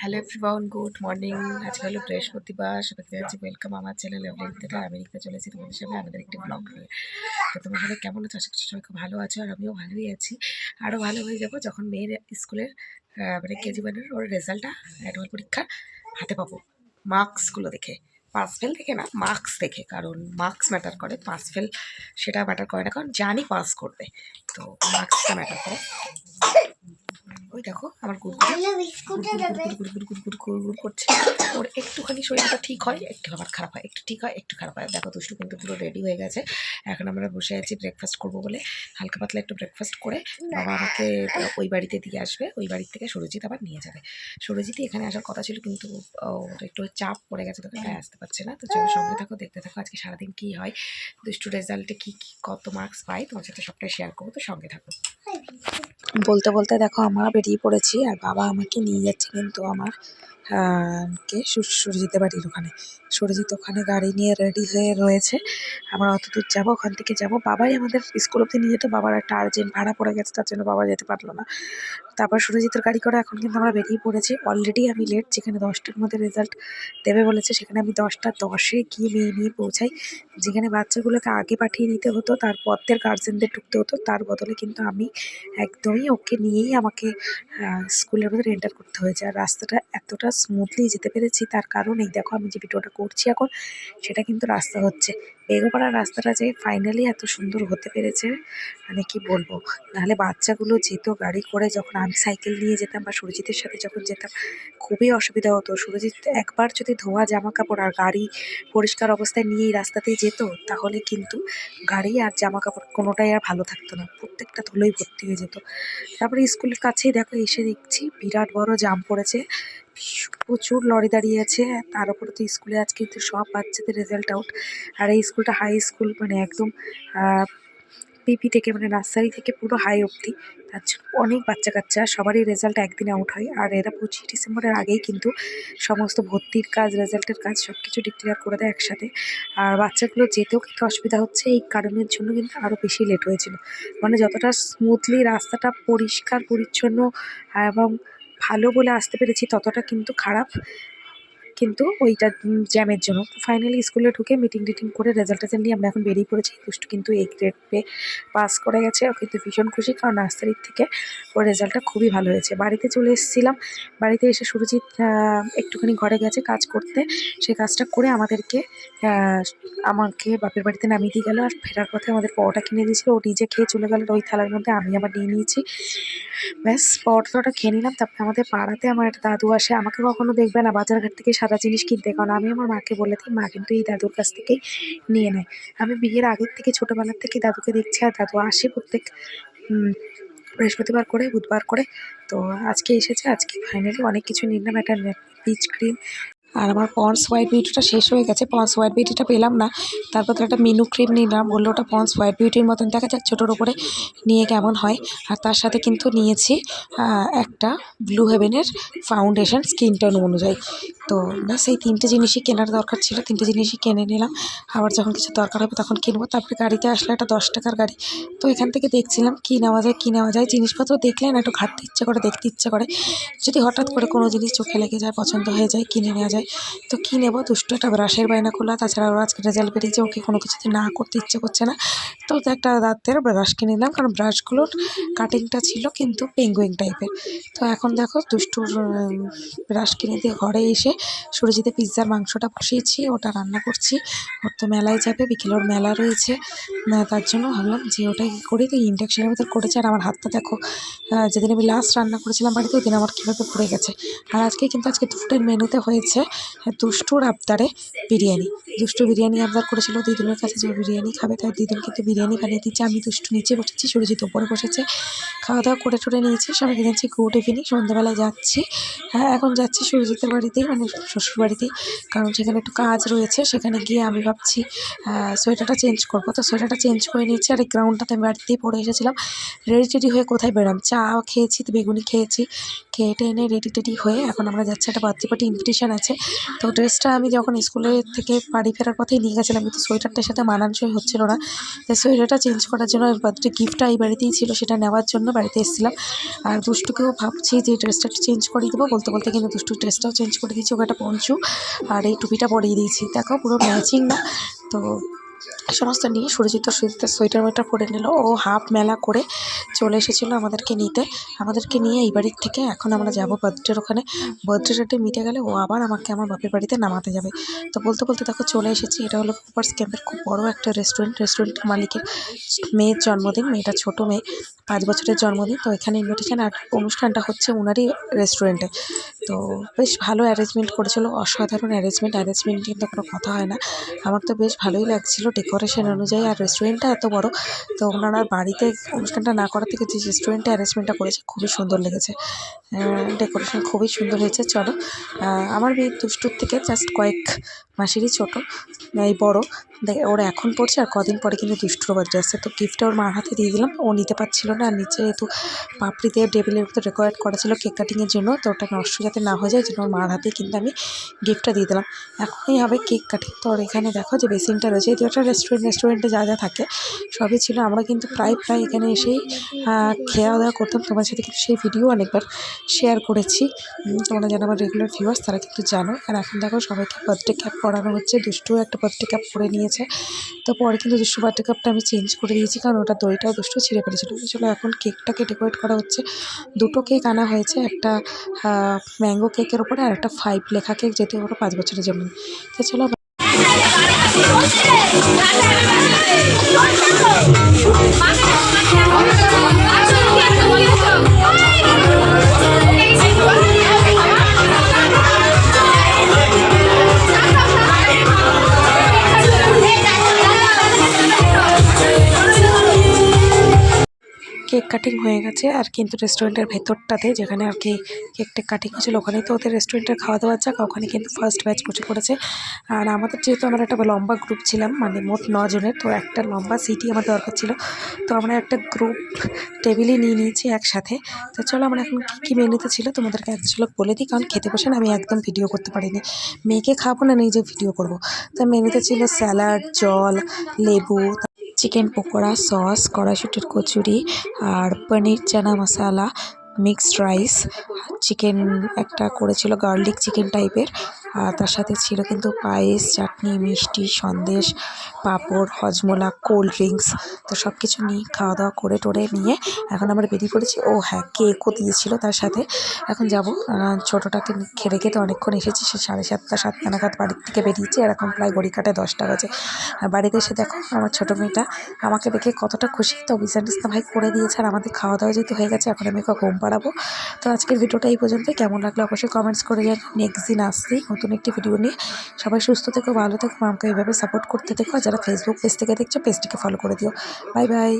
Hello everyone good morning আজকে হলো বৃহস্পতিবার সবাইকে জানাচ্ছি ওয়েলকাম আমার চ্যানেল লেভেল থেকে আমি লিখতে চলেছি তোমাদের সামনে আমাদের একটি ব্লগ নিয়ে। তো তোমার সবাই কেমন আছো? আশা করছি সবাই খুব ভালো আছো, আর আমিও ভালোই আছি। আরও ভালো হয়ে যাব যখন মেয়ের স্কুলের মানে কেজি ওয়ানের ওর রেজাল্টটা অ্যানুয়াল পরীক্ষা হাতে পাবো। মার্কসগুলো দেখে। পাস ফেল দেখে না মার্কস দেখে কারণ মার্কস ম্যাটার করে পাস ফেল সেটা ম্যাটার করে না, কারণ জানি পাস করবে, তো মার্কসটা ম্যাটার করে। ওই দেখো আমার গুড় করছে। ওর একটুখানি শরীরটা ঠিক হয় একটু আবার খারাপ হয় একটু ঠিক হয় একটু খারাপ হয়। দেখো দুষ্টু কিন্তু পুরো রেডি হয়ে গেছে। এখন আমরা বসে আছি ব্রেকফাস্ট করব বলে। হালকা পাতলা একটু ব্রেকফাস্ট করে বাবা আমাকে ওই বাড়িতে দিয়ে আসবে। ওই বাড়ির থেকে সুরজিৎ আবার নিয়ে যাবে। সুরজিৎই এখানে আসার কথা ছিল কিন্তু একটু চাপ পড়ে গেছে তোকে তাই আসতে পারছে না। তো চলো সঙ্গে থাকো দেখতে থাকো আজকে সারাদিন কী হয়। দুষ্টু রেজাল্টে কী কী কত মার্কস পাই তোমার সাথে সবটাই শেয়ার করব তো সঙ্গে থাকো। বলতে বলতে দেখো আমরা বেরিয়ে পড়েছি আর বাবা আমাকে নিয়ে যাচ্ছে কিন্তু আমার কে? সুরজিতের বাড়ির ওখানে। সুরজিৎ ওখানে গাড়ি নিয়ে রেডি হয়ে রয়েছে। আমরা অত দূর যাব, ওখান থেকে যাব। বাবাই আমাদের স্কুল অব্দি নিয়ে যেত। বাবার একটা আর্জেন্ট ভাড়া পড়ে গেছে, তার জন্য বাবা যেতে পারল না। তারপর সুরজিতের গাড়ি করে এখন কিন্তু আমরা বেরিয়ে পড়েছি। অলরেডি আমি লেট যেখানে দশটার মধ্যে রেজাল্ট দেবে বলেছে, সেখানে আমি দশটা দশে গিয়ে মেয়ে নিয়ে পৌঁছাই। যেখানে বাচ্চাগুলোকে আগে পাঠিয়ে দিতে হতো, তার পথের গার্জেনদের ঢুকতে হতো। তার বদলে কিন্তু আমি একদমই ওকে নিয়েই আমাকে স্কুলের ভেতরে এন্টার করতে হয়েছে। আর রাস্তাটা এতটা স্মুথলি যেতে পেরেছি, তার কারণ এই দেখো আমি যে ভিডিওটা করছি এখন, সেটা কিন্তু রাস্তা হচ্ছে। বেগোপাড়ার রাস্তাটা যে ফাইনালি এত সুন্দর হতে পেরেছে মানে কি বলব? নাহলে বাচ্চাগুলো যেত গাড়ি করে যখন আমি সাইকেল নিয়ে যেতাম বা সুরজিতের সাথে যখন যেতাম, খুবই অসুবিধা হতো। সুরজিৎ একবার যদি ধোয়া জামা কাপড় আর গাড়ি পরিষ্কার অবস্থায় নিয়ে এই রাস্তাতেই যেত, তাহলে কিন্তু গাড়ি আর জামা কাপড় কোনোটাই আর ভালো থাকতো না। প্রত্যেকটা ধুলোই ভর্তি হয়ে যেত। তারপরে স্কুলের কাছেই দেখো এসে দেখছি বিরাট বড় জাম পড়েছে। প্রচুর লরি দাঁড়িয়ে আছে। তার উপরে তো স্কুলে আজকে সব বাচ্চাদের রেজাল্ট আউট আর এই স্কুলটা হাই স্কুল মানে একদম পিপি থেকে মানে নার্সারি থেকে পুরো হাই অবধি। তার জন্য অনেক বাচ্চা কাচ্চা সবারই রেজাল্ট একদিনে আউট হয়। আর এরা পঁচিশে ডিসেম্বরের আগেই কিন্তু সমস্ত ভর্তির কাজ রেজাল্টের কাজ সব কিছু ডিক্লেয়ার করে দেয় একসাথে। আর বাচ্চাগুলো যেতেও কিন্তু অসুবিধা হচ্ছে, এই কারণের জন্য কিন্তু আরও বেশি লেট হয়েছিল। মানে যতটা স্মুথলি রাস্তাটা পরিষ্কার, পরিচ্ছন্ন এবং ভালো বলে আসতে পেরেছি, ততটা কিন্তু খারাপ। কিন্তু ওইটা জ্যামের জন্য। তো ফাইনালি স্কুলে ঢুকে মিটিং টিটিং করে রেজাল্ট টেজাল্ট নিয়ে আমরা এখন বেরিয়ে পড়েছি। দুষ্টু কিন্তু এই গ্রেড পেয়ে পাস করে গেছে। ও কিন্তু ভীষণ খুশি কারণ নার্সারির থেকে ওর রেজাল্টটা খুবই ভালো হয়েছে। বাড়িতে চলে এসেছিলাম। বাড়িতে এসে সুরজিৎ একটুখানি ঘরে গেছে কাজ করতে। সেই কাজটা করে আমাদেরকে আমাকে বাপের বাড়িতে নামিয়ে দিয়ে গেলো। আর ফেরার পথে আমাদের পরোটা কিনে দিয়েছিল। ও নিজে খেয়ে চলে গেলো। ওই থালার মধ্যে আমি আবার নিয়ে নিয়েছি। ব্যাস, পরোটাটা খেয়ে নিলাম। তারপরে আমাদের পাড়াতে আমার একটা দাদু আসে। আমাকে কখনো দেখবে না। বাজারঘাট থেকে সাদা জিনিস কিনতে কারণ আমি আমার মাকে বলে দিই, মা, কিন্তু এই দাদুর কাছ থেকেই নিয়ে নেয় আমি বিয়ের আগের থেকে ছোটোবেলার থেকে দাদুকে দেখছি আর দাদু আসে প্রত্যেক বৃহস্পতিবার করে, বুধবার করে। তো আজকে এসেছে, আজকে ফাইনালি অনেক কিছু নিলাম, একটা পিচ ক্রিম আর আমার পন্স হোয়াইট বিউটিটা শেষ হয়ে গেছে। পন্স হোয়াইট বিউটিটা পেলাম না। তারপর তো একটা মিনু ক্রিম নিলাম। বলল, ওটা পন্স হোয়াইট বিউটির মতন। দেখা যাক ছোটোর ওপরে নিয়ে কেমন হয়। আর তার সাথে কিন্তু নিয়েছি একটা ব্লু হেভেনের ফাউন্ডেশন স্কিন টোন অনুযায়ী। তো ব্যাস, এই তিনটে জিনিসই কেনার দরকার ছিল। তিনটে জিনিসই কিনে নিলাম। আবার যখন কিছু দরকার হবে তখন কিনবো। তারপরে গাড়িতে আসলে একটা দশ টাকার গাড়ি। তো এখান থেকে দেখছিলাম কী নেওয়া যায়, কী নেওয়া যায়। জিনিসপত্র দেখলে না, একটু ঘাটতে ইচ্ছে করে, দেখতে ইচ্ছে করে। যদি হঠাৎ করে কোনো জিনিস চোখে লেগে যায়, পছন্দ হয়ে যায়, কিনে নেওয়া যায়। তো কী নেব? দুষ্টু একটা ব্রাশের বায়না করল। তাছাড়া ওর আজকে রেজাল্ট বেরিয়েছে। ওকে কোনো কিছুতে না করতে ইচ্ছে করছে না। তো একটা দাঁতের ব্রাশ কিনে নিলাম। কারণ ব্রাশগুলোর কাটিংটা ছিল কিন্তু পেঙ্গুইং টাইপের তো এখন দেখো দুষ্টুর ব্রাশ কিনে দিয়ে ঘরে এসে সুরজিতে পিৎজার মাংসটা বসিয়েছি। ওটা রান্না করছি। ওর তো মেলায় যাবে। বিকেলে ওর মেলা রয়েছে। তার জন্য ভাবলাম যে ওটা ওটাই করি তো ইন্ডাকশনের ভিতর করেছে। আর আমার হাতটা দেখো যেদিন আমি লাস্ট রান্না করেছিলাম বাড়িতে ওই দিন আমার কীভাবে পড়ে গেছে। আর আজকে কিন্তু আজকে দুপুরের মেনুতে হয়েছে। হ্যাঁ, দুষ্টুর আবদারে বিরিয়ানি। দুষ্টু বিরিয়ানি আবদার করেছিল দিদুনের কাছে যে বিরিয়ানি খাবে, তাই দিদুন কিন্তু বিরিয়ানি বানিয়ে দিচ্ছে। আমি দুষ্টু নিচে বসেছি, সুরজিৎ ওপরে বসেছে। খাওয়া দাওয়া করে টরে নিয়েছি সবাইকে জানছি গুড ইভিনিং, সন্ধ্যাবেলায় যাচ্ছি। হ্যাঁ এখন যাচ্ছি সুরজিতের বাড়িতেই মানে শ্বশুর বাড়িতেই। কারণ সেখানে একটু কাজ রয়েছে, সেখানে গিয়ে আমি ভাবছি সোয়েটারটা চেঞ্জ করব। তো সোয়েটারটা চেঞ্জ করে নিয়েছি, আর এই গ্রাউন্ডটাতে আমি বাড়িতেই পরে এসেছিলাম। রেডি টেডি হয়ে কোথায় বেরাম চা খেয়েছি, তো বেগুনি খেয়েছি। খেয়ে টেনে রেডি টেডি হয়ে এখন আমরা যাচ্ছি, একটা বার্থডে পার্টি ইনভিটেশন আছে। তো ড্রেসটা আমি যখন স্কুলে থেকে বাড়ি ফেরার পথেই নিয়ে গেছিলাম, কিন্তু সোয়েটারটার সাথে মানানসই হচ্ছিল না। তো সোয়েটারটা চেঞ্জ করার জন্য বার্থডে গিফটটা এই বাড়িতেই ছিল, সেটা নেওয়ার জন্য বাড়িতে এসেছিলাম। আর দুষ্টুকেও ভাবছি যে ড্রেসটা চেঞ্জ করে দেবো, বলতে বলতে কিন্তু দুষ্টু ড্রেসটাও চেঞ্জ করে দিয়েছি, ওকে একটা পঞ্চু আর এই টুপিটা পরিয়ে দিয়েছি। দেখো পুরো ম্যাচিং না, তো সমস্ত নিয়ে সুরজিৎ তো সোয়েটার ওয়েটার পরে নিল। ও হাফ মেলা করে চলে এসেছিল আমাদেরকে নিতে। আমাদেরকে নিয়ে এই বাড়ির থেকে এখন আমরা যাব বার্থডের ওখানে। বার্থডে টার্থডে মিটে গেলে ও আবার আমাকে আমার বাপের বাড়িতে নামাতে যাবে। তো বলতে বলতে দেখো চলে এসেছি। এটা হলো কুপার্স ক্যাম্পের খুব বড় একটা রেস্টুরেন্ট রেস্টুরেন্টের মালিকের মেয়ের জন্মদিন। মেয়েটা ছোটো মেয়ে, পাঁচ বছরের জন্মদিন। তো এখানে ইনভিটেশন আর অনুষ্ঠানটা হচ্ছে ওনারই রেস্টুরেন্টে তো বেশ ভালো অ্যারেঞ্জমেন্ট করেছিল। অসাধারণ অ্যারেঞ্জমেন্ট অ্যারেঞ্জমেন্ট কিন্তু কোনো কথা হয় না। আমার তো বেশ ভালোই লাগছিল। ডেকোরেশন অনুযায়ী আর রেস্টুরেন্টটা এত বড়, তো ওনারা বাড়িতে অনুষ্ঠানটা না করার থেকে যে রেস্টুরেন্টটা অ্যারেঞ্জমেন্টটা করেছে খুবই সুন্দর লেগেছে। ডেকোরেশন খুবই সুন্দর হয়েছে, চলো। আমার বিয়ে দুষ্টুর থেকে জাস্ট কয়েক মাসেরই ছোটো, এই বড়। ওর এখন পড়ছে আর কদিন পরে কিন্তু দুষ্টুর বার্থডে আসছে তো গিফটটা ওর মার হাতে দিয়ে দিলাম। ও নিতে পারছিল না। আর নিচে যেহেতু পাপড়ি দিয়ে টেবিলের উপর রেকর্ড করা ছিল কেক কাটিংয়ের জন্য। তো ওটা নষ্ট যাতে না হয়ে যায় জন্য ওর মার হাতেই কিন্তু আমি গিফটটা দিয়ে দিলাম। এখনই হবে কেক কাটিং তো ওর এখানে দেখো যে বেসিনটা রয়েছে। যেহেতু একটা রেস্টুরেন্ট রেস্টুরেন্টে যা যা থাকে, সবই ছিল। আমরা কিন্তু প্রায় প্রায় এখানে এসেই খাওয়া দাওয়া করতাম। তোমার সাথে কিন্তু সেই ভিডিও অনেকবার শেয়ার করেছি। তোমরা যারা আমার রেগুলার ভিউয়ার্স তারা কিন্তু জানো। আর এখন দেখো সবাইকে বার্থডে ক্যাপ পরানো হচ্ছে। দুষ্টু একটা বার্থডে ক্যাপ পরে নিয়েছে তো পরে কিন্তু দুষ্টু বার্থডে কাপটা আমি চেঞ্জ করে দিয়েছি কারণ ওটা দইটাও দুষ্টু ছিঁড়ে ফেলেছিল চলো এখন কেকটাকে ডেকোরেট করা হচ্ছে দুটো কেক আনা হয়েছে একটা ম্যাঙ্গো কেকের ওপরে আর একটা ফাইভ লেখা কেক যেতে ওরা পাঁচ বছরের জন্য তো চলো কেক কাটিং হয়ে গেছে আর কিন্তু রেস্টুরেন্টের ভেতরটাতে যেখানে আর কি কেক টেক কাটিং হয়েছিল ওখানেই তো ওদের রেস্টুরেন্টের খাওয়া দাওয়া জায়গা ওখানে কিন্তু ফার্স্ট ব্যাচ বসে পড়েছে। আর আমাদের যেহেতু আমরা একটা লম্বা গ্রুপ ছিলাম মানে মোট জনের তো একটা লম্বা সিটই আমার দরকার ছিল। তো আমরা একটা গ্রুপ টেবিলই নিয়ে নিয়েছি একসাথে। তো চলো আমরা এখন কী কী মেনুতে ছিল তোমাদেরকে এক ঝলক বলে দিই, কারণ খেতে বসে আমি একদম ভিডিও করতে পারিনি। মেয়েকে খাব না নিজে ভিডিও করব? তো মেনুতে ছিল স্যালাড জল, লেবু চিকেন পকোড়া, সস, কড়াইশুটির কচুরি আর paneer chana masala, mixed rice chicken একটা করেছিল গার্লিক চিকেন টাইপের। আর তার সাথে ছিল কিন্তু পায়েস, চাটনি, মিষ্টি, সন্দেশ, পাঁপড়, হজমোলা, কোল্ড ড্রিঙ্কস, তো সব কিছু নিয়ে খাওয়া দাওয়া করে টোরে নিয়ে এখন আমরা বেরিয়ে পড়েছি। ও হ্যাঁ কেকও দিয়েছিল তার সাথে। এখন যাব। ছোটোটাকে খেয়ে রেখে তো অনেকক্ষণ এসেছি, সে সাড়ে সাতটা সাতটা নাগাদ বাড়ির থেকে বেরিয়েছি। আর এখন প্রায় গড়ি কাটে দশটা বাজে। বাড়িতে এসে দেখো, আমার ছোটো মেয়েটা আমাকে দেখে কতটা খুশি। তো বিছানা টিছনা ভাই করে দিয়েছে আর আমাদের খাওয়া দাওয়া যেহেতু হয়ে গেছে, এখন আমি ঘুম পাড়াবো। তো আজকের ভিডিওটা এই পর্যন্তই। কেমন লাগল অবশ্যই কমেন্টস করে যান নেক্সট দিন আসছি নতুন একটি ভিডিও নিয়ে। সবাই সুস্থ থেকো, ভালো থেকো আমাকে এইভাবে সাপোর্ট করতে থেকো। যারা ফেসবুক পেজ থেকে দেখছ পেজটিকে ফলো করে দিও। Bye bye